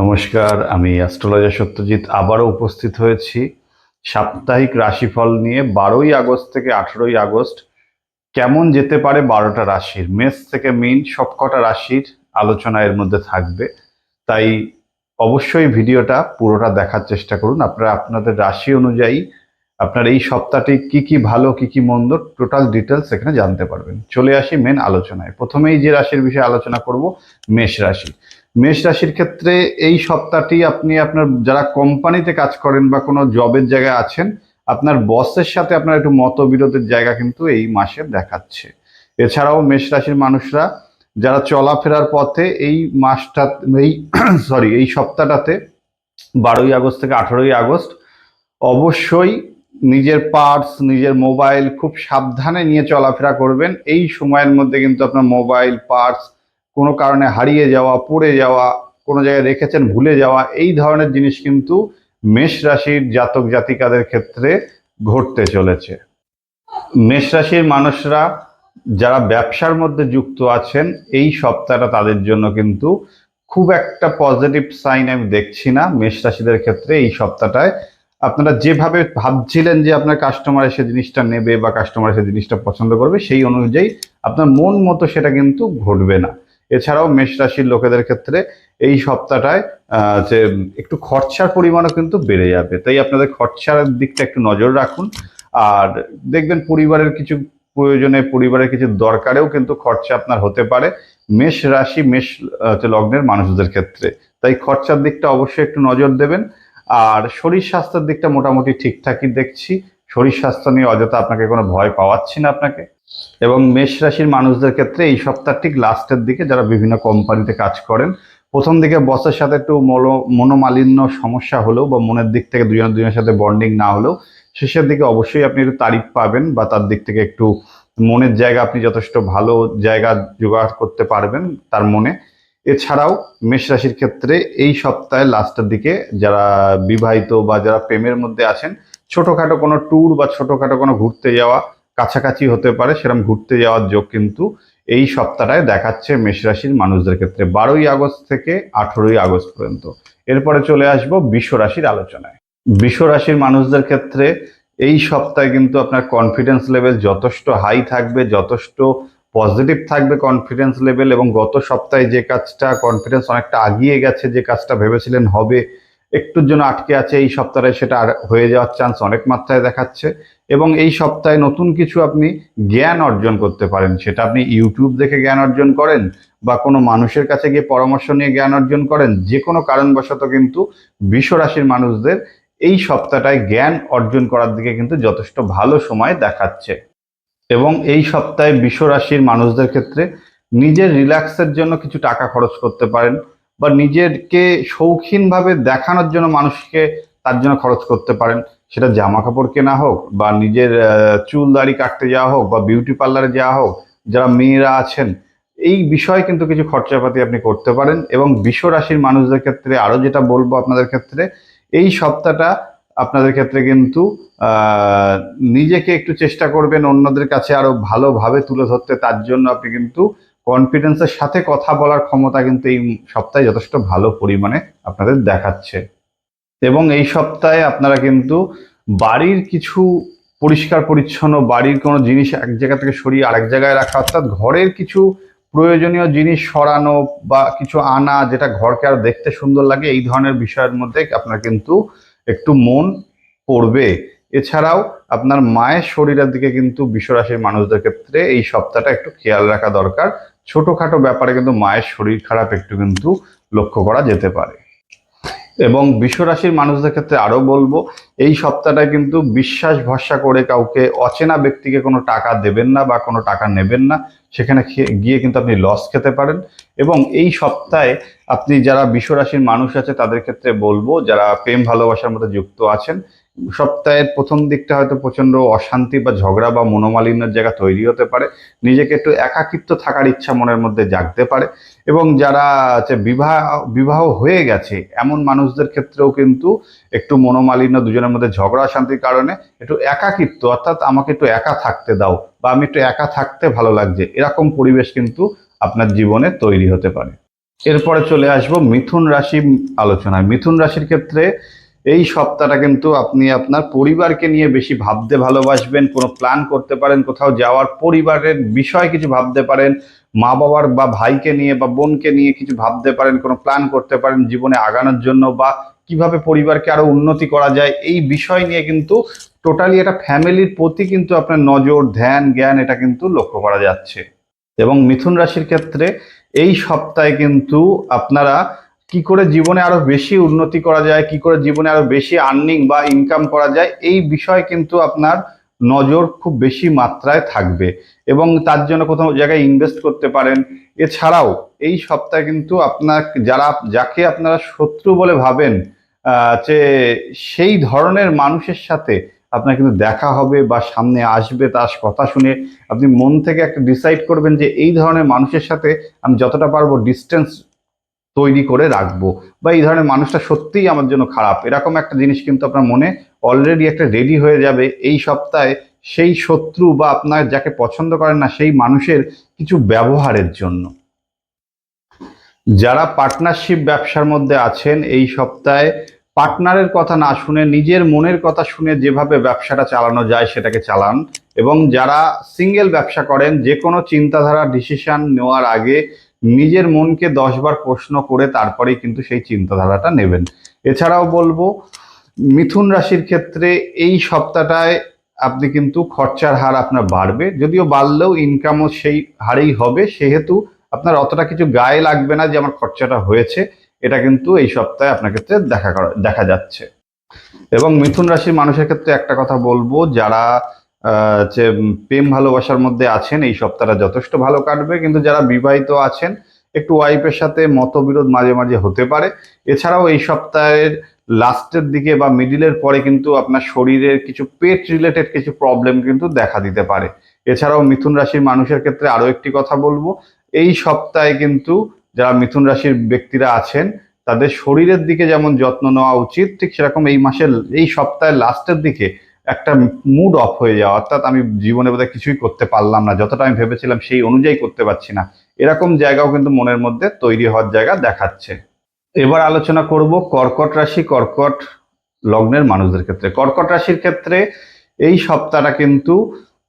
নমস্কার, আমি অ্যাস্ট্রোলজার সত্যজিৎ আবারও উপস্থিত হয়েছি। সাপ্তাহিক রাশিফল নিয়ে বারোই আগস্ট থেকে আঠেরোই আগস্ট কেমন যেতে পারে বারোটা রাশির? মেষ থেকে মিন সবকটা রাশির আলোচনা এর মধ্যে থাকবে। তাই অবশ্যই ভিডিওটা পুরোটা দেখার চেষ্টা করুন। আপনারা আপনাদের রাশি অনুযায়ী আপনার এই সপ্তাহটি কি কি ভালো, কি কি মন্দ, টোটাল ডিটেলস এখানে জানতে পারবেন। চলে আসি মেন আলোচনায়। প্রথমেই যে রাশির বিষয়ে আলোচনা করব, মেষ রাশি। মেষ রাশির ক্ষেত্রে এই সপ্তাহটি আপনি আপনার যারা কোম্পানিতে কাজ করেন বা কোনো জবের জায়গায় আছেন, আপনার বসের সাথে আপনার একটু মতবিরোধের জায়গা কিন্তু এই মাসে দেখাচ্ছে। এছাড়াও মেষ রাশির মানুষরা যারা চলাফেরার পথে এই মাসটা, এই সরি এই সপ্তাহটাতে বারোই আগস্ট থেকে আঠেরোই আগস্ট অবশ্যই নিজের পার্স, নিজের মোবাইল খুব সাবধানে নিয়ে চলাফেরা করবেন। এই সময়ের মধ্যে কিন্তু আপনার মোবাইল, পার্স কোনো কারণে হারিয়ে যাওয়া, পড়ে যাওয়া, কোনো জায়গায় রেখেছেন, ভুলে যাওয়া, এই ধরনের জিনিস কিন্তু মেষ রাশির জাতক জাতিকাদের ক্ষেত্রে ঘটতে চলেছে। মেষ রাশির মানুষরা যারা ব্যবসার মধ্যে যুক্ত আছেন, এই সপ্তাহটা তাদের জন্য কিন্তু খুব একটা পজিটিভ সাইন আমি দেখছি না মেষ রাশিদের ক্ষেত্রে এই সপ্তাহটায়। আপনারা যেভাবে ভাবছিলেন যে আপনার কাস্টমার এসে জিনিসটা নেবে বা কাস্টমার এসে জিনিসটা পছন্দ করবে, সেই অনুযায়ী আপনার মন মতো সেটা কিন্তু ঘটবে না। এছাড়াও মেষ রাশির লোকেদের ক্ষেত্রে এই সপ্তাহটায় যে একটু খরচার পরিমাণও কিন্তু বেড়ে যাবে। তাই আপনাদের খরচার দিকটা একটু নজর রাখুন। আর দেখবেন পরিবারের কিছু প্রয়োজনে পরিবারের কিছু দরকারেও কিন্তু খরচা আপনার হতে পারে। মেষ রাশি, মেষ লগ্নের মানুষদের ক্ষেত্রে। তাই খরচার দিকটা অবশ্যই একটু নজর দেবেন। আর শরীর স্বাস্থ্যের দিকটা মোটামুটি ঠিকঠাকই দেখছি। শরীর স্বাস্থ্য নিয়ে অযথা আপনাকে কোনো ভয় পাওয়াচ্ছি না আপনাকে। এবং মেষ রাশির মানুষদের ক্ষেত্রে এই সপ্তাহ ঠিক লাস্টের দিকে যারা বিভিন্ন কোম্পানিতে কাজ করেন, প্রথম দিকে বসের সাথে একটু মনো মনোমালিন্য সমস্যা হলেও বা মনের দিক থেকে দুজন দুজনের সাথে বন্ডিং না হলেও শেষের দিকে অবশ্যই আপনি একটু তারিফ পাবেন বা তার দিক থেকে একটু মনের জায়গা আপনি যথেষ্ট ভালো জায়গা জোগাড় করতে পারবেন তার মনে। এছাড়াও মেষ রাশির ক্ষেত্রে এই সপ্তাহে লাস্টের দিকে যারা বিবাহিত বা যারা প্রেমের মধ্যে আছেন, ছোটোখাটো কোনো ট্যুর বা ছোটোখাটো কোনো ঘুরতে যাওয়া কাছাকাছি হতে পারে সেরকম ঘুরতে যাওয়ার যোগ কিন্তু এই সপ্তাহটায় দেখাচ্ছে মেষ রাশির মানুষদের ক্ষেত্রে, বারোই আগস্ট থেকে আঠেরোই আগস্ট পর্যন্ত। এরপরে চলে আসব বিশ্ব রাশির আলোচনায়। বিশ্ব রাশির মানুষদের ক্ষেত্রে এই সপ্তাহে কিন্তু আপনার কনফিডেন্স লেভেল যথেষ্ট হাই থাকবে, যথেষ্ট পজিটিভ থাকবে কনফিডেন্স লেভেল এবং গত সপ্তাহে যে কাজটা কনফিডেন্স অনেকটা আগিয়ে গেছে, যে কাজটা ভেবেছিলেন হবে, একটুর জন্য আটকে আছে, এই সপ্তাহে সেটা আর হয়ে যাওয়ার চান্স অনেক মাত্রায় দেখাচ্ছে। এবং এই সপ্তাহে নতুন কিছু আপনি জ্ঞান অর্জন করতে পারেন। সেটা আপনি ইউটিউব দেখে জ্ঞান অর্জন করেন বা কোনো মানুষের কাছে গিয়ে পরামর্শ নিয়ে জ্ঞান অর্জন করেন, যে কোনো কারণবশত কিন্তু বিশ্বরাশির মানুষদের এই সপ্তাহটায় জ্ঞান অর্জন করার দিকে কিন্তু যথেষ্ট ভালো সময় দেখাচ্ছে। এবং এই সপ্তাহে বিশ্বরাশির মানুষদের ক্ষেত্রে নিজের রিল্যাক্সের জন্য কিছু টাকা খরচ করতে পারেন বা নিজেরকে শৌখিনভাবে দেখানোর জন্য মানুষকে তার জন্য খরচ করতে পারেন। সেটা জামা কাপড় কেনা হোক বা নিজের চুল দাড়ি কাটতে যাওয়া হোক বা বিউটি পার্লারে যাওয়া হোক, যারা মেয়েরা আছেন, এই বিষয়ে কিন্তু কিছু খরচাপাতি আপনি করতে পারেন এবং বিশ্ব রাশির মানুষদের ক্ষেত্রে আরও যেটা বলব আপনাদের ক্ষেত্রে, এই সপ্তাহটা আপনাদের ক্ষেত্রে কিন্তু নিজেকে একটু চেষ্টা করবেন অন্যদের কাছে আরও ভালোভাবে তুলে ধরতে। তার জন্য আপনি কিন্তু কনফিডেন্সের সাথে কথা বলার ক্ষমতা কিন্তু এই সপ্তাহে যথেষ্ট ভালো পরিমাণে আপনাদের দেখাচ্ছে। এবং এই সপ্তাহে আপনারা কিন্তু বাড়ির কিছু পরিষ্কার, পরিচ্ছন্ন বাড়ির কোনো জিনিস এক জায়গা থেকে সরিয়ে আরেক জায়গায় রাখা, অর্থাৎ ঘরের কিছু প্রয়োজনীয় জিনিস সরানো বা কিছু আনা যেটা ঘরকে আর দেখতে সুন্দর লাগে, এই ধরনের বিষয়ের মধ্যে আপনার কিন্তু একটু মন পড়বে। এছাড়াও আপনার মায়ের শরীরের দিকে কিন্তু বিশ্বরাশির মানুষদের ক্ষেত্রে এই সপ্তাহটা একটু খেয়াল রাখা দরকার। ছোটোখাটো ব্যাপারে কিন্তু মায়ের শরীর খারাপ একটু কিন্তু লক্ষ্য করা যেতে পারে। এবং বিশ্বরাশির মানুষদের ক্ষেত্রে আরও বলব, এই সপ্তাহটা কিন্তু বিশ্বাস ভরসা করে কাউকে অচেনা ব্যক্তিকে কোনো টাকা দেবেন না বা কোনো টাকা নেবেন না, সেখানে গিয়ে কিন্তু আপনি লস খেতে পারেন। এবং এই সপ্তাহে আপনি যারা বিশ্বরাশির মানুষ আছে তাদের ক্ষেত্রে বলব, যারা প্রেম ভালোবাসার মধ্যে যুক্ত আছেন সপ্তাহের প্রথম দিকটা হয়তো প্রচণ্ড অশান্তি বা ঝগড়া বা মনোমালিন্যের জায়গা তৈরি হতে পারে। নিজেকে একটু একাকিত্ব থাকার ইচ্ছা মনের মধ্যে জাগতে পারে এবং যারা হচ্ছে বিবাহ বিবাহ হয়ে গেছে, এমন মানুষদের ক্ষেত্রেও কিন্তু একটু মনোমালিন্য, দুজনের মধ্যে ঝগড়া শান্তির কারণে একটু একাকিত্ব, অর্থাৎ আমাকে একটু একা থাকতে দাও বা আমি একটু একা থাকতে ভালো লাগছে, এরকম পরিবেশ কিন্তু আপনার জীবনে তৈরি হতে পারে। এরপরে চলে আসব মিথুন রাশি আলোচনায়। মিথুন রাশির ক্ষেত্রে এই সপ্তাহটা কিন্তু আপনি আপনার পরিবারকে নিয়ে বেশি ভাবতে ভালোবাসবেন, কোনো প্ল্যান করতে পারেন, কোথাও যাওয়ার পরিবারের বিষয় কিছু ভাবতে পারেন, মা বাবার বা ভাইকে নিয়ে বা বোনকে নিয়ে কিছু ভাবতে পারেন, কোনো প্ল্যান করতে পারেন জীবনে আগানোর জন্য বা কীভাবে পরিবারকে আরও উন্নতি করা যায়, এই বিষয় নিয়ে কিন্তু টোটালি এটা ফ্যামিলির প্রতি কিন্তু আপনার নজর, ধ্যান, জ্ঞান এটা কিন্তু লক্ষ্য করা যাচ্ছে। এবং মিথুন রাশির ক্ষেত্রে এই সপ্তাহে কিন্তু আপনারা কি করে জীবনে আরও বেশি উন্নতি করা যায়, কি করে জীবনে আরও বেশি আর্নিং বা ইনকাম করা যায়, এই বিষয়ে কিন্তু আপনার নজর খুব বেশি মাত্রায় থাকবে এবং তার জন্য কোথাও জায়গায় ইনভেস্ট করতে পারেন। এছাড়াও এই সপ্তাহে কিন্তু আপনার যারা, যাকে আপনারা শত্রু বলে ভাবেন যে সেই ধরনের মানুষের সাথে আপনার কিন্তু দেখা হবে বা সামনে আসবে তার কথা শুনে আপনি মন থেকে একটা ডিসাইড করবেন যে এই ধরনের মানুষের সাথে আমি যতটা পারব ডিস্টেন্স তৈরি করে রাখব। বা এই ধরনের মানুষটা সত্যিই আমার জন্য খারাপ। এরকম একটা জিনিস কিন্তু আপনার মনে অলরেডি একটা রেডি হয়ে যাবে এই সপ্তাহে সেই শত্রু বা আপনার যাকে পছন্দ করেন না সেই মানুষের কিছু ব্যবহারের জন্য। যারা পার্টনারশিপ ব্যবসার মধ্যে আছেন এই সপ্তাহে পার্টনারের কথা না শুনে নিজের মনের কথা শুনে যেভাবে ব্যবসাটা চালানো যায় সেটাকে চালান। এবং যারা সিঙ্গেল ব্যবসা করেন যে কোনো চিন্তাধারা ডিসিশন নেওয়ার আগে নিজের মনকে দশবার প্রশ্ন করে তারপরেই কিন্তু সেই চিন্তাধারাটা নেবেন। এছাড়াও বলব, মিথুন রাশির ক্ষেত্রে এই সপ্তাহটায় আপনি কিন্তু খরচার হার আপনার বাড়বে। যদিও বাড়লেও ইনকামও সেই হারেই হবে, সেহেতু আপনার অতটা কিছু গায়ে লাগবে না যে আমার খরচাটা হয়েছে। এটা কিন্তু এই সপ্তাহে আপনার ক্ষেত্রে দেখা দেখা যাচ্ছে। এবং মিথুন রাশির মানুষের ক্ষেত্রে একটা কথা বলব, যারা যে প্রেম ভালোবাসার মধ্যে আছেন, এই সপ্তাহটা যথেষ্ট ভালো কাটবে। কিন্তু যারা বিবাহিত আছেন, একটু ওয়াইফের সাথে মতবিরোধ মাঝে মাঝে হতে পারে। এছাড়াও এই সপ্তাহের লাস্টের দিকে বা মিডিলের পরে কিন্তু আপনার শরীরের কিছু পেট রিলেটেড কিছু প্রবলেম কিন্তু দেখা দিতে পারে। এছাড়াও মিথুন রাশির মানুষের ক্ষেত্রে আরও একটি কথা বলব। এই সপ্তাহে কিন্তু যারা মিথুন রাশির ব্যক্তিরা আছেন, তাদের শরীরের দিকে যেমন যত্ন নেওয়া উচিত, ঠিক সেরকম এই মাসের, এই সপ্তাহের লাস্টের দিকে একটা মুড অফ হয়ে যাওয়া, অর্থাৎ আমি জীবনে বোধহয় কিছুই করতে পারলাম না, যতটা আমি ভেবেছিলাম সেই অনুযায়ী করতে পারছি না। এরকম জায়গাও কিন্তু মনের মধ্যে তৈরি হওয়ার জায়গা দেখাচ্ছে। এবার আলোচনা করব কর্কট রাশি, কর্কট লগ্নের মানুষদের ক্ষেত্রে। কর্কট রাশির ক্ষেত্রে এই সপ্তাহটা কিন্তু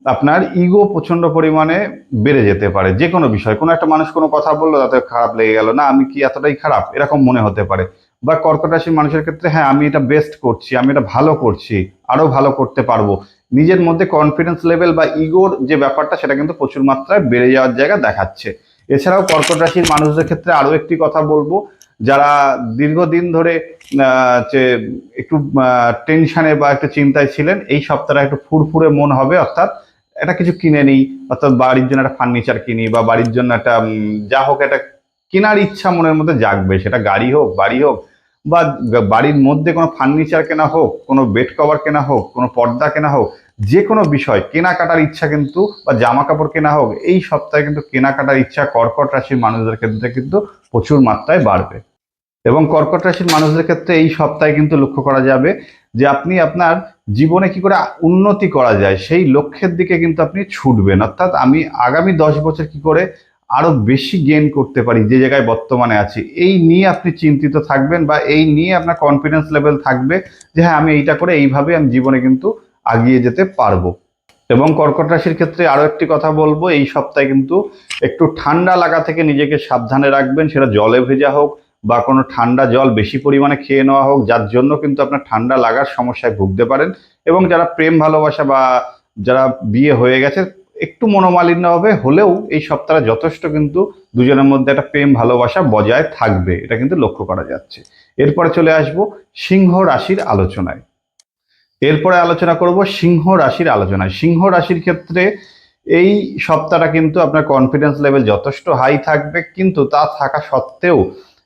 আপনার ইগো প্রচণ্ড পরিমাণে বেড়ে যেতে পারে। যে কোনো বিষয়, কোনো একটা মানুষ কোনো কথা বলল, তাতে খারাপ লেগে গেল, না, আমি কি এতটাই খারাপ? এরকম মনে হতে পারে। বা কর্কট রাশির মানুষের ক্ষেত্রে হ্যাঁ আমি এটা বেস্ট করছি, আমি এটা ভালো করছি, আরও ভালো করতে পারব। নিজের মধ্যে কনফিডেন্স লেভেল বা ইগোর যে ব্যাপারটা, সেটা কিন্তু প্রচুর মাত্রায় বেড়ে যাওয়ার জায়গা দেখাচ্ছে। এছাড়াও কর্কট রাশির মানুষদের ক্ষেত্রে আরও একটি কথা বলব, যারা দীর্ঘদিন ধরে যে একটু টেনশনে বা একটু চিন্তায় ছিলেন, এই সপ্তাহে একটু ফুরফুরে মন হবে, অর্থাৎ এটা কিছু কিনে নিই, অর্থাৎ বাড়ির জন্য একটা ফার্নিচার কিনি বা বাড়ির জন্য একটা যা হোক একটা কেনার ইচ্ছা মনের মধ্যে জাগবে। সেটা গাড়ি হোক, বাড়ি হোক, বা বাড়ির মধ্যে কোনো ফার্নিচার কেনা হোক, কোনো বেড কভার কেনা হোক, কোনো পর্দা কেনা হোক যে কোনো বিষয়, কেনাকাটার ইচ্ছা কিন্তু, বা জামা কাপড় কেনা হোক, এই সপ্তাহে কিন্তু কেনাকাটার ইচ্ছা কর্কট রাশির মানুষদের ক্ষেত্রে কিন্তু প্রচুর মাত্রায় বাড়বে। এবং কর্কট রাশির মানুষদের ক্ষেত্রে এই সপ্তাহে কিন্তু লক্ষ্য করা যাবে যে আপনি আপনার জীবনে কি করে উন্নতি করা যায়, সেই লক্ষ্যের দিকে কিন্তু আপনি ছুটবেন। অর্থাৎ আমি আগামী দশ বছর কি করে আরও বেশি গেইন করতে পারি যে জায়গায় বর্তমানে আছি। এই নিয়ে আপনি চিন্তিত থাকবেন বা এই নিয়ে আপনার কনফিডেন্স লেভেল থাকবে যে হ্যাঁ আমি এইটা করে এইভাবে আমি জীবনে কিন্তু আগিয়ে যেতে পারব। এবং কর্কট রাশির ক্ষেত্রে আরও একটি কথা বলব, এই সপ্তাহে কিন্তু একটু ঠান্ডা লাগা থেকে নিজেকে সাবধানে রাখবেন, সেটা জলে ভেজা হোক বা কোনো ঠান্ডা জল বেশি পরিমাণে খেয়ে নেওয়া হোক, যার জন্য কিন্তু আপনার ঠান্ডা লাগার সমস্যায় ভুগতে পারেন। এবং যারা প্রেম ভালোবাসা বা যারা বিয়ে হয়ে গেছে একটু মনোমালিন্য হবে, হলেও এই সপ্তাহে যথেষ্ট কিন্তু দুজনের মধ্যে একটা প্রেম, ভালোবাসা বজায় থাকবে, এটা কিন্তু লক্ষ্য করা যাচ্ছে। এরপরে চলে আসব সিংহ রাশির আলোচনায়। এরপরে আলোচনা করব সিংহ রাশির আলোচনায়। সিংহ রাশির ক্ষেত্রে এই সপ্তাহটা কিন্তু আপনার কনফিডেন্স লেভেল যথেষ্ট হাই থাকবে, কিন্তু তা থাকা সত্ত্বেও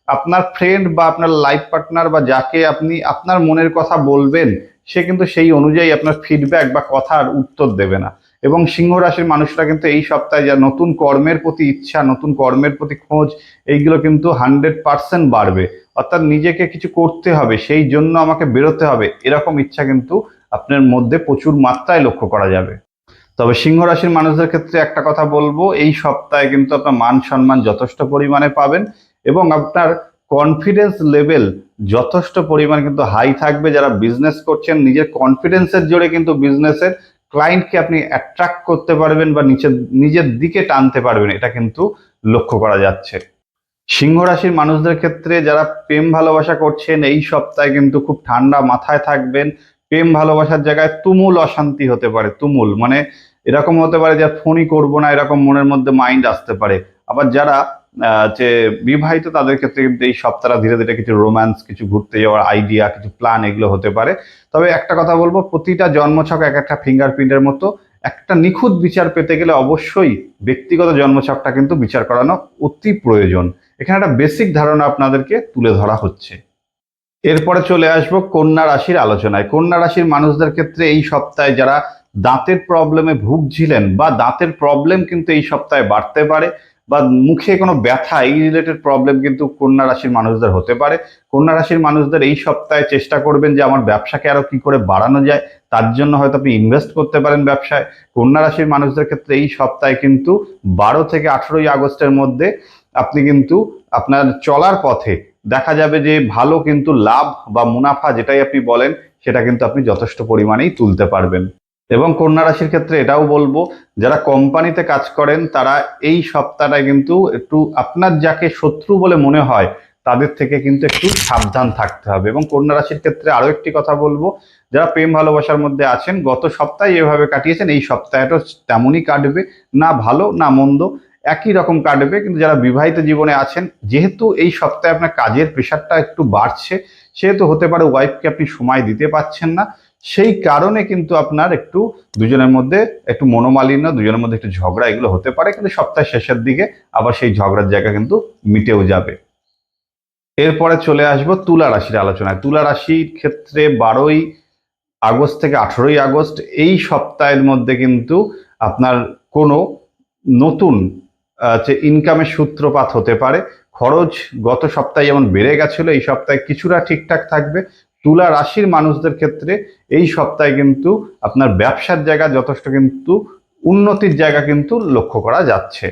আপনার ফ্রেন্ড বা আপনার লাইফ পার্টনার বা যাকে আপনি আপনার মনের কথা বলবেন, সে কিন্তু সেই অনুযায়ী আপনার ফিডব্যাক বা কথার উত্তর দেবে না। এবং সিংহ রাশির মানুষরা কিন্তু এই সপ্তাহে যা নতুন কর্মের প্রতি ইচ্ছা, নতুন কর্মের প্রতি খোঁজ, এইগুলো কিন্তু হান্ড্রেড পার্সেন্ট বাড়বে। অর্থাৎ নিজেকে কিছু করতে হবে, সেই জন্য আমাকে বেরোতে হবে, এরকম ইচ্ছা কিন্তু আপনার মধ্যে প্রচুর মাত্রায় লক্ষ্য করা যাবে। তবে সিংহ রাশির মানুষদের ক্ষেত্রে একটা কথা বলব, এই সপ্তাহে কিন্তু আপনার মান সম্মান যথেষ্ট পরিমাণে পাবেন এবং আপনার কনফিডেন্স লেভেল যথেষ্ট পরিমাণ কিন্তু হাই থাকবে। যারা বিজনেস করছেন, নিজের কনফিডেন্সের জোরে কিন্তু বিজনেসের ক্লায়েন্টকে আপনি অ্যাট্রাক্ট করতে পারবেন বা নিচের, নিজের দিকে টানতে পারবেন, এটা কিন্তু লক্ষ্য করা যাচ্ছে। সিংহ রাশির মানুষদের ক্ষেত্রে যারা প্রেম ভালোবাসা করছেন, এই সপ্তাহে কিন্তু খুব ঠান্ডা মাথায় থাকবেন। প্রেম ভালোবাসার জায়গায় তুমুল অশান্তি হতে পারে, তুমুল। মানে এরকম হতে পারে যে ফোনই করব না, এরকম মনের মধ্যে মাইন্ড আসতে পারে। আবার যারা যে বিবাহিত, তাদের ক্ষেত্রে কিন্তু এই সপ্তাহটা ধীরে ধীরে কিছু রোম্যান্স কিছু ঘুরতে যাওয়ার আইডিয়া কিছু প্ল্যান এগুলো হতে পারে। তবে একটা কথা বলব, প্রতিটা জন্মছক এক একটা ফিঙ্গারপ্রিন্টের মতো। একটা নিখুঁত বিচার পেতে গেলে অবশ্যই ব্যক্তিগত জন্মছকটা কিন্তু বিচার করানো অতি প্রয়োজন। এখানে একটা বেসিক ধারণা আপনাদেরকে তুলে ধরা হচ্ছে। এরপরে চলে আসব কন্যা রাশির আলোচনায়। কন্যা রাশির মানুষদের ক্ষেত্রে এই সপ্তাহে যারা দাঁতের প্রবলেমে ভুগছিলেন বা দাঁতের প্রবলেম কিন্তু এই সপ্তাহে বাড়তে পারে বা মুখে কোনো ব্যথা, এই রিলেটেড প্রবলেম কিন্তু কন্যা রাশির মানুষদের হতে পারে। কন্যা রাশির মানুষদের এই সপ্তাহে চেষ্টা করবেন যে আমার ব্যবসাকে আরও কি করে বাড়ানো যায়, তার জন্য হয়তো আপনি ইনভেস্ট করতে পারেন ব্যবসায়। কন্যা রাশির মানুষদের ক্ষেত্রে এই সপ্তাহে কিন্তু বারো থেকে আঠেরোই আগস্টের মধ্যে আপনি কিন্তু আপনার চলার পথে দেখা যাবে যে ভালো কিন্তু লাভ বা মুনাফা যেটাই আপনি বলেন, সেটা কিন্তু আপনি যথেষ্ট পরিমাণেই তুলতে পারবেন। এবং কন্যা রাশির ক্ষেত্রে এটাও বলব, যারা কোম্পানিতে কাজ করেন, তারা এই সপ্তাহটায় কিন্তু একটু আপনার যাকে শত্রু বলে মনে হয়, তাদের থেকে কিন্তু একটু সাবধান থাকতে হবে। এবং কন্যা রাশির ক্ষেত্রে আরও একটি কথা বলব, যারা প্রেম ভালোবাসার মধ্যে আছেন, গত সপ্তাহে এভাবে কাটিয়েছেন, এই সপ্তাহটা তেমনই কাটবে, না ভালো, না মন্দ, একই রকম কাটবে। কিন্তু যারা বিবাহিত জীবনে আছেন, যেহেতু এই সপ্তাহে আপনার কাজের প্রেশারটা একটু বাড়ছে, সেহেতু হতে পারে ওয়াইফকে আপনি সময় দিতে পারছেন না সেই কারণে কিন্তু আপনার একটু দুজনের মধ্যে একটু মনোমালিন্য, দুজনের মধ্যে একটু ঝগড়া এগুলো হতে পারে, কিন্তু সপ্তাহের শেষের দিকে আবার সেই ঝগড়ার জায়গা কিন্তু মিটেও যাবে। এরপরে চলে আসব তুলা রাশির আলোচনায়। তুলা রাশির ক্ষেত্রে বারোই আগস্ট থেকে আঠেরোই আগস্ট এই সপ্তাহের মধ্যে কিন্তু আপনার কোনো নতুন যে ইনকামের সূত্রপাত হতে পারে। খরচ গত সপ্তাহে যেমন বেড়ে গেছিল, এই সপ্তাহে কিছুটা ঠিকঠাক থাকবে। তুলা রাশির মানুষদের ক্ষেত্রে এই সপ্তাহে কিন্তু আপনার ব্যবসার জায়গা যথেষ্ট কিন্তু উন্নতির জায়গা কিন্তু লক্ষ্য করা যাচ্ছে।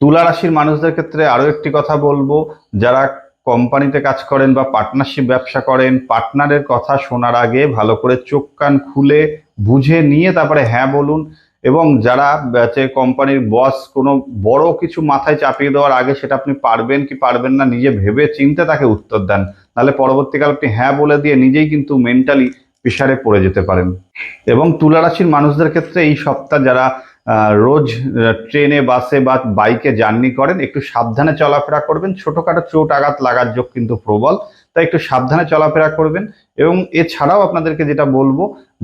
তুলা রাশির মানুষদের ক্ষেত্রে আরও একটি কথা বলব, যারা কোম্পানিতে কাজ করেন বা পার্টনারশিপ ব্যবসা করেন, পার্টনারের কথা শোনার আগে ভালো করে চোখ কান খুলে বুঝে নিয়ে তারপরে হ্যাঁ বলুন এবং যারা যে কোম্পানির বস, কোনো বড় কিছু মাথায় চাপিয়ে দেওয়ার আগে সেটা আপনি পারবেন কি পারবেন না, নিজে ভেবে চিন্তে তাকে উত্তর দেন। নাহলে পরবর্তীকালে আপনি হ্যাঁ বলে দিয়ে নিজেই কিন্তু মেন্টালি প্রেশারে পড়ে যেতে পারেন। এবং তুলা রাশির মানুষদের ক্ষেত্রে এই সপ্তাহ যারা রোজ ট্রেনে, বাসে বা বাইকে জার্নি করেন, একটু সাবধানে চলাফেরা করবেন। ছোটখাটো চোট আঘাত লাগার যোগ কিন্তু প্রবল, তাই একটু সাবধানে চলাফেরা করবেন। এবং এছাড়াও আপনাদেরকে যেটা বলব,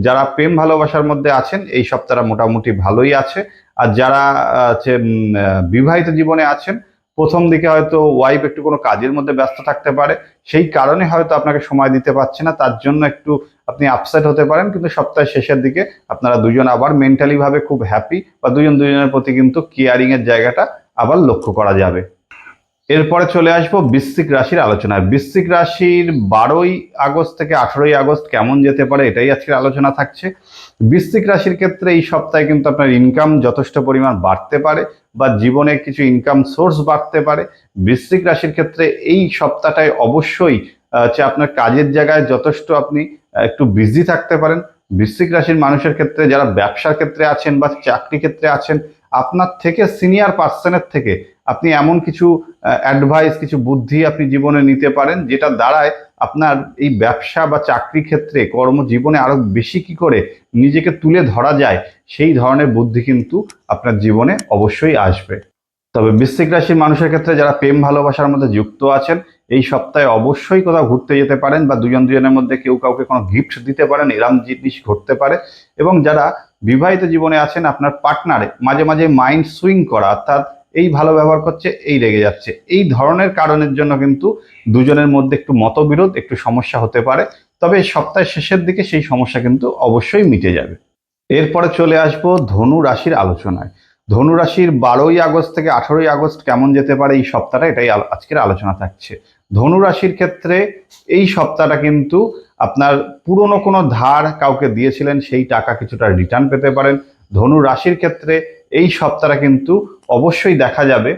যারা প্রেম ভালোবাসার মধ্যে আছেন, এই সপ্তাহটা মোটামুটি ভালোই আছে। আর যারা বিবাহিত জীবনে আছেন প্রথম দিকে হয়তো ওয়াইফ একটু কোনো কাজের মধ্যে ব্যস্ত থাকতে পারে, সেই কারণে হয়তো আপনাকে সময় দিতে পারছে না, তার জন্য একটু আপনি আপসেট হতে পারেন, কিন্তু সপ্তাহের শেষের দিকে আপনারা দুজন আবার মেন্টালি ভাবে খুব হ্যাপি বা দুজন দুজনের প্রতি কিন্তু কেয়ারিং এর জায়গাটা আবার লক্ষ্য করা যাবে। এরপরে চলে আসব বৃশ্চিক রাশির আলোচনায়। বৃশ্চিক রাশির বারোই আগস্ট থেকে আঠেরোই আগস্ট কেমন যেতে পারে এটাই আজকের আলোচনা থাকছে। বৃশ্চিক রাশির ক্ষেত্রে এই সপ্তাহে কিন্তু আপনার ইনকাম যথেষ্ট পরিমাণ বাড়তে পারে বা জীবনে কিছু ইনকাম সোর্স বাড়তে পারে, বৃশ্চিক রাশির ক্ষেত্রে এই সপ্তাহটায় অবশ্যই হচ্ছে আপনার কাজের জায়গায় যথেষ্ট আপনি একটু বিজি থাকতে পারেন। বৃশ্চিক রাশির মানুষের ক্ষেত্রে যারা ব্যবসার ক্ষেত্রে আছেন বা চাকরি ক্ষেত্রে আছেন, আপনার থেকে সিনিয়র পার্সনের থেকে আপনি এমন কিছু অ্যাডভাইস কিছু বুদ্ধি আপনি জীবনে নিতে পারেন, যেটা দ্বারায় আপনার এই ব্যবসা বা চাকরি ক্ষেত্রে কর্মজীবনে আরও বেশি কি করে নিজেকে তুলে ধরা যায়, সেই ধরনের বুদ্ধি কিন্তু আপনার জীবনে অবশ্যই আসবে। তবে বৃশ্চিক রাশির মানুষের ক্ষেত্রে যারা প্রেম ভালোবাসার মধ্যে যুক্ত আছেন, এই সপ্তাহে অবশ্যই কোথাও ঘুরতে যেতে পারেন বা দুজন দুজনের মধ্যে কেউ কাউকে কোনো গিফট দিতে পারেন, এরম জিনিস ঘটতে পারে। এবং যারা বিবাহিত জীবনে আছেন, আপনার পার্টনারে মাঝে মাঝে মাইন্ড সুইং করা, অর্থাৎ এই ভালো ব্যবহার করছে, এই রেগে যাচ্ছে। এই ধরনের কারণের জন্য কিন্তু দুজনের মধ্যে একটু মতবিরোধ, একটু সমস্যা হতে পারে। তবে সপ্তাহের শেষের দিকে সেই সমস্যা কিন্তু অবশ্যই মিটে যাবে। এরপরে চলে আসব ধনু রাশির আলোচনায়। ধনু রাশির বারোই আগস্ট থেকে আঠারোই আগস্ট কেমন যেতে পারে এই সপ্তাহটা, এটাই আজকের আলোচনা থাকছে। ধনু রাশির ক্ষেত্রে এই সপ্তাহটা কিন্তু আপনার পুরনো কোনো ধার কাউকে দিয়েছিলেন, সেই টাকা কিছুটা রিটার্ন পেতে পারেন। ধনু রাশির ক্ষেত্রে এই সপ্তাহটা কিন্তু অবশ্যই দেখা যাবে।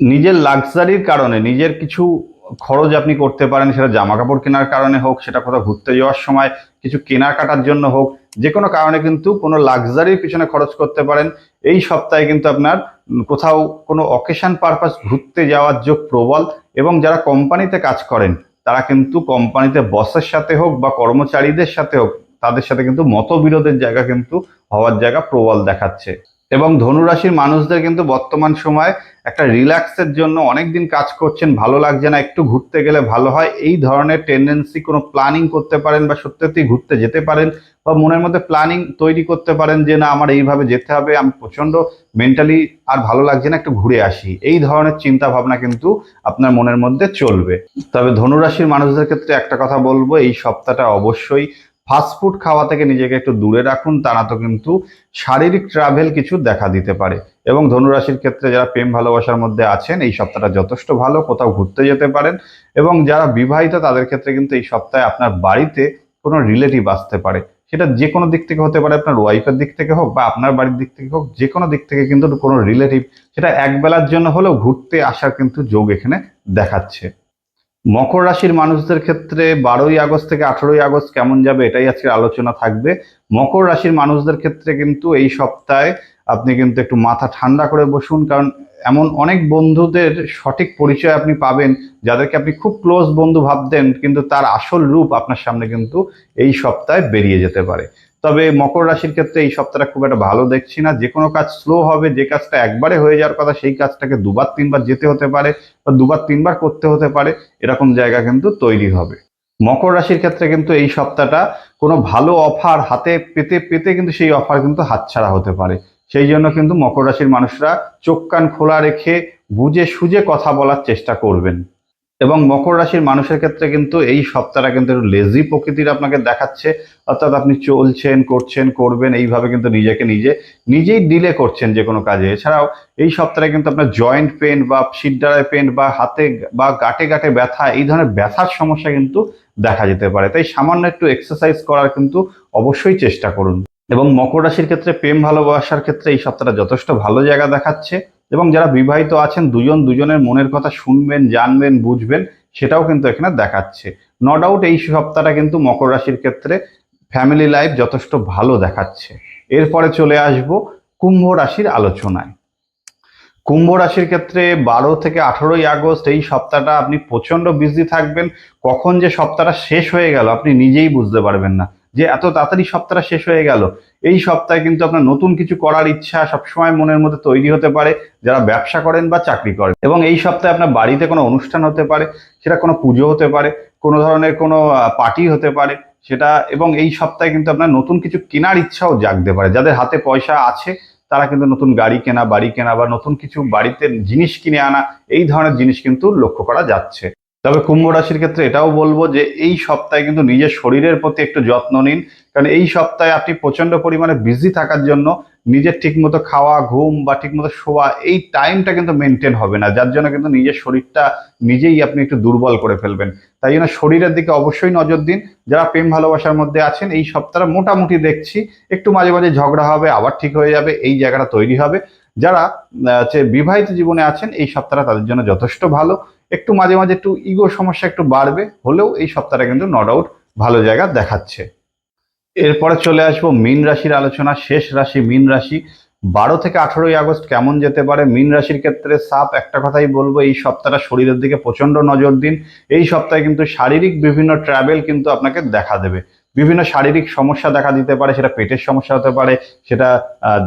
নিজের লাক্সারির কারণে, নিজের কিছু খরচ আপনি করতে পারেন, সেটা জামা কাপড় কেনার কারণে হোক, সেটা কোথাও ঘুরতে যাওয়ার সময়, কিছু কেনাকাটার জন্য হোক, যে কোনো কারণে কিন্তু কোনো লাক্সারির পিছনে খরচ করতে পারেন। এই সপ্তাহে কিন্তু আপনার কোথাও কোনো অকেশন পারপাস ঘুরতে যাওয়ার যোগ প্রবল এবং যারা কোম্পানিতে কাজ করেন, তারা কিন্তু কোম্পানিতে বসের সাথে হোক বা কর্মচারীদের সাথে হোক, তাদের সাথে কিন্তু মতবিরোধের জায়গা কিন্তু হওয়ার জায়গা প্রবল দেখাচ্ছে। এবং ধনুরাশির মানুষদের কিন্তু বর্তমান সময় একটা রিল্যাক্সের জন্য অনেক দিন কাজ করছেন, ভালো লাগছে না, একটু ঘুরতে গেলে ভালো হয়। এই ধরনের টেন্ডেন্সি কোনো প্ল্যানিং করতে পারেন বা সত্যি সত্যি ঘুরতে যেতে পারেন বা মনের মধ্যে প্ল্যানিং তৈরি করতে পারেন যে, না, আমার এইভাবে যেতে হবে, আমি প্রচণ্ড মেন্টালি আর ভালো লাগছে না, একটু ঘুরে আসি। এই ধরনের চিন্তা ভাবনা কিন্তু আপনার মনের মধ্যে চলবে। তবে ধনুরাশির মানুষদের ক্ষেত্রে একটা কথা বলব, এই সপ্তাহটা অবশ্যই ফাস্টফুড খাওয়া থেকে নিজেকে একটু দূরে রাখুন, তা না তো কিন্তু শারীরিক ট্রাভেল কিছু দেখা দিতে পারে। এবং ধনুরাশির ক্ষেত্রে যারা প্রেম ভালোবাসার মধ্যে আছেন, এই সপ্তাহটা যথেষ্ট ভালো, কোথাও ঘুরতে যেতে পারেন। এবং যারা বিবাহিত, তাদের ক্ষেত্রে কিন্তু এই সপ্তাহে আপনার বাড়িতে কোনো রিলেটিভ আসতে পারে। সেটা যে কোনো দিক থেকে হতে পারে, আপনার ওয়াইফের দিক থেকে হোক বা আপনার বাড়ির দিক থেকে হোক যে কোনো দিক থেকে কিন্তু কোনো রিলেটিভ সেটা এক বেলার জন্য হলেও ঘুরতে আসার কিন্তু যোগ এখানে দেখাচ্ছে। মকর রাশির মানুষদের ক্ষেত্রে বারোই আগস্ট থেকে আঠেরোই আগস্ট কেমন যাবে এটাই আজকের আলোচনা থাকবে। মকর রাশির মানুষদের ক্ষেত্রে কিন্তু এই সপ্তাহে আপনি কিন্তু একটু মাথা ঠান্ডা করে বসুন, কারণ এমন অনেক বন্ধুদের সঠিক পরিচয় আপনি পাবেন, যাদেরকে আপনি খুব ক্লোজ বন্ধু ভাবতেন, কিন্তু তার আসল রূপ আপনার সামনে কিন্তু এই সপ্তাহে বেরিয়ে যেতে পারে। তবে মকর রাশির ক্ষেত্রে এই সপ্তাহটা খুব একটা ভালো দেখছি না। যে কোনো কাজ স্লো হবে, যে কাজটা একবারে হয়ে যাওয়ার কথা সেই কাজটাকে দুবার, তিনবার যেতে হতে পারে বা দুবার, তিনবার করতে হতে পারে, এরকম জায়গা কিন্তু তৈরি হবে। মকর রাশির ক্ষেত্রে কিন্তু এই সপ্তাহটা কোনো ভালো অফার হাতে পেতে পেতে কিন্তু সেই অফার কিন্তু হাতছাড়া হতে পারে। সেই জন্য কিন্তু মকর রাশির মানুষরা চোখ কান খোলা রেখে বুঝে সুঝে কথা বলার চেষ্টা করবেন। এবং মকর রাশির মানুষের ক্ষেত্রে কিন্তু এই সপ্তাহটা কিন্তু একটু লেজি প্রকৃতির আপনাকে দেখাচ্ছে। অর্থাৎ আপনি চলছেন, করছেন, করবেন, এইভাবে কিন্তু নিজেকে নিজে, নিজেই ডিলে করছেন যে কোনো কাজে। এছাড়াও এই সপ্তাহে কিন্তু আপনার জয়েন্ট পেন বা শিরডারায় পেন বা হাতে বা গাটে গাটে ব্যথা, এই ধরনের ব্যথার সমস্যা কিন্তু দেখা যেতে পারে। তাই সামান্য একটু এক্সারসাইজ করার কিন্তু অবশ্যই চেষ্টা করুন। এবং মকর রাশির ক্ষেত্রে প্রেম ভালোবাসার ক্ষেত্রে এই সপ্তাহটা যথেষ্ট ভালো জায়গা দেখাচ্ছে। এবং যারা বিবাহিত আছেন, দুজন দুজনের মনের কথা শুনবেন, জানবেন, বুঝবেন, সেটাও কিন্তু এখানে দেখাচ্ছে। নো ডাউট এই সপ্তাহটা কিন্তু মকর রাশির ক্ষেত্রে ফ্যামিলি লাইফ যথেষ্ট ভালো দেখাচ্ছে। এরপরে চলে আসব কুম্ভ রাশির আলোচনায়। কুম্ভ রাশির ক্ষেত্রে বারো থেকে আঠেরোই আগস্ট এই সপ্তাহটা আপনি প্রচণ্ড বিজি থাকবেন। কখন যে সপ্তাহটা শেষ হয়ে গেল আপনি নিজেই বুঝতে পারবেন না। যে এত তাড়াতাড়ি সপ্তাহটা শেষ হয়ে গেল। এই সপ্তাহে কিন্তু আপনার নতুন কিছু করার ইচ্ছা সবসময় মনের মধ্যে তৈরি হতে পারে, যারা ব্যবসা করেন বা চাকরি করেন। এবং এই সপ্তাহে আপনার বাড়িতে কোনো অনুষ্ঠান হতে পারে, সেটা কোনো পুজো হতে পারে, কোনো ধরনের কোনো পার্টি হতে পারে, সেটা এবং এই সপ্তাহে কিন্তু আপনার নতুন কিছু কেনার ইচ্ছাও জাগতে পারে। যাদের হাতে পয়সা আছে, তারা কিন্তু নতুন গাড়ি কেনা, বাড়ি কেনা বা নতুন কিছু বাড়িতে জিনিস কিনে আনা, এই ধরনের জিনিস কিন্তু লক্ষ্য করা যাচ্ছে। তবে কুম্ভ রাশির ক্ষেত্রে এটাও বলব যে এই সপ্তাহে কিন্তু নিজের শরীরের প্রতি একটু যত্ন নিন। কারণ এই সপ্তাহে আপনি প্রচণ্ড পরিমাণে বিজি থাকার জন্য নিজের ঠিকমতো খাওয়া, ঘুম বা ঠিকমতো শোয়া এই টাইমটা কিন্তু মেনটেন হবে না। যার জন্য কিন্তু নিজের শরীরটা নিজেই আপনি একটু দুর্বল করে ফেলবেন। তাই জন্য শরীরের দিকে অবশ্যই নজর দিন। যারা প্রেম ভালোবাসার মধ্যে আছেন, এই সপ্তাহটা মোটামুটি দেখছি। একটু মাঝে মাঝে ঝগড়া হবে, আবার ঠিক হয়ে যাবে, এই জায়গাটা তৈরি হবে। যারা বিবাহিত জীবনে আছেন, এই সপ্তাহটা তাদের জন্য যথেষ্ট ভালো। একটু মাঝে মাঝে একটু ইগো সমস্যা একটু বাড়বে, হলেও এই সপ্তাহটা কিন্তু নো ডাউট ভালো জায়গা দেখাচ্ছে। এরপরে চলে আসব মিন রাশির আলোচনা, শেষ রাশি মিন রাশি। বারো থেকে আঠেরোই আগস্ট কেমন যেতে পারে? মিন রাশির ক্ষেত্রে সাপ, একটা কথাই বলব, এই সপ্তাহটা শরীরের দিকে প্রচণ্ড নজর দিন। এই সপ্তাহে কিন্তু শারীরিক বিভিন্ন ট্রাভেল কিন্তু আপনাকে দেখা দেবে। বিভিন্ন শারীরিক সমস্যা দেখা দিতে পারে, সেটা পেটের সমস্যা হতে পারে, সেটা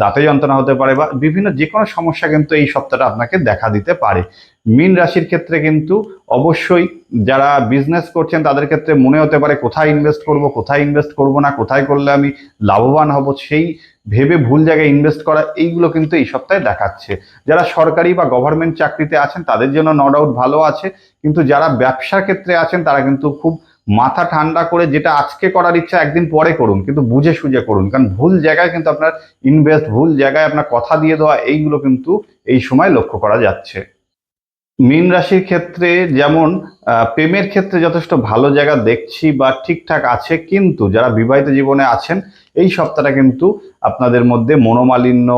দাঁতে যন্ত্রণা হতে পারে বা বিভিন্ন যে কোনো সমস্যা কিন্তু এই সপ্তাহটা আপনাকে দেখা দিতে পারে। মীন রাশির ক্ষেত্রে কিন্তু অবশ্যই যারা বিজনেস করছেন, তাদের ক্ষেত্রে মনে হতে পারে কোথায় ইনভেস্ট করব, কোথায় ইনভেস্ট করব না, কোথায় করলে আমি লাভবান হব, সেই ভেবে ভুল জায়গায় ইনভেস্ট করা, এইগুলো কিন্তু এই সপ্তাহে দেখাচ্ছে। যারা সরকারি বা গভর্নমেন্ট চাকরিতে আছেন, তাদের জন্য নো ডাউট ভালো আছে, কিন্তু যারা ব্যবসার ক্ষেত্রে আছেন, তারা কিন্তু খুব মাথা ঠান্ডা করে যেটা আজকে করার ইচ্ছা একদিন পরে করুন, কিন্তু বুঝে সুঝে করুন। কারণ ভুল জায়গায় কিন্তু আপনার ইনভেস্ট ভুল জায়গায় আপনার কথা দিয়ে দেওয়া, এইগুলো কিন্তু এই সময় লক্ষ্য করা যাচ্ছে। মীন রাশির ক্ষেত্রে যেমন প্রেমের ক্ষেত্রে যথেষ্ট ভালো জায়গা দেখছি বা ঠিকঠাক আছে, কিন্তু যারা বিবাহিত জীবনে আছেন, এই সপ্তাহটা কিন্তু আপনাদের মধ্যে মনোমালিন্য,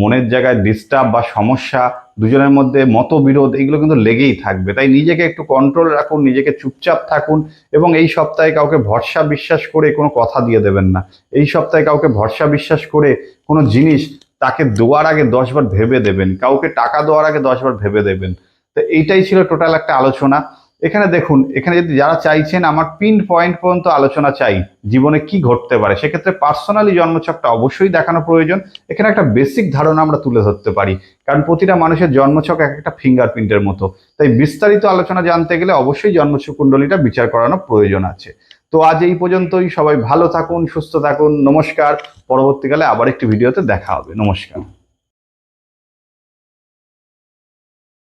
মনের জায়গায় ডিস্টার্ব বা সমস্যা দুজনের মধ্যে মতবিরোধ, এগুলো কিন্তু লেগেই থাকবে। তাই নিজেকে একটু কন্ট্রোল রাখুন, নিজেকে চুপচাপ থাকুন এবং এই সপ্তাহে কাউকে ভরসা বিশ্বাস করে কোনো কথা দিয়ে দেবেন না। এই সপ্তাহে কাউকে ভরসা বিশ্বাস করে কোনো জিনিস তাকে দেওয়ার আগে দশবার ভেবে দেবেন, কাউকে টাকা দেওয়ার আগে দশবার ভেবে দেবেন। তো এইটাই ছিল টোটাল একটা আলোচনা। এখানে দেখুন, এখানে যদি যারা চাইছেন আমার পিন পয়েন্ট পর্যন্ত আলোচনা চাই, জীবনে কি ঘটতে পারে, সেক্ষেত্রে পার্সোনালি জন্মছকটা অবশ্যই দেখানো প্রয়োজন। এখানে একটা বেসিক ধারণা আমরা তুলে ধরতে পারি, কারণ প্রতিটা মানুষের জন্মছক এক একটা ফিঙ্গারপ্রিন্টের মতো। তাই বিস্তারিত আলোচনা জানতে গেলে অবশ্যই জন্মছক কুণ্ডলীটা বিচার করানো প্রয়োজন আছে। তো আজ এই পর্যন্তই, সবাই ভালো থাকুন, সুস্থ থাকুন, নমস্কার। পরবর্তীকালে আবার একটি ভিডিওতে দেখা হবে। নমস্কার।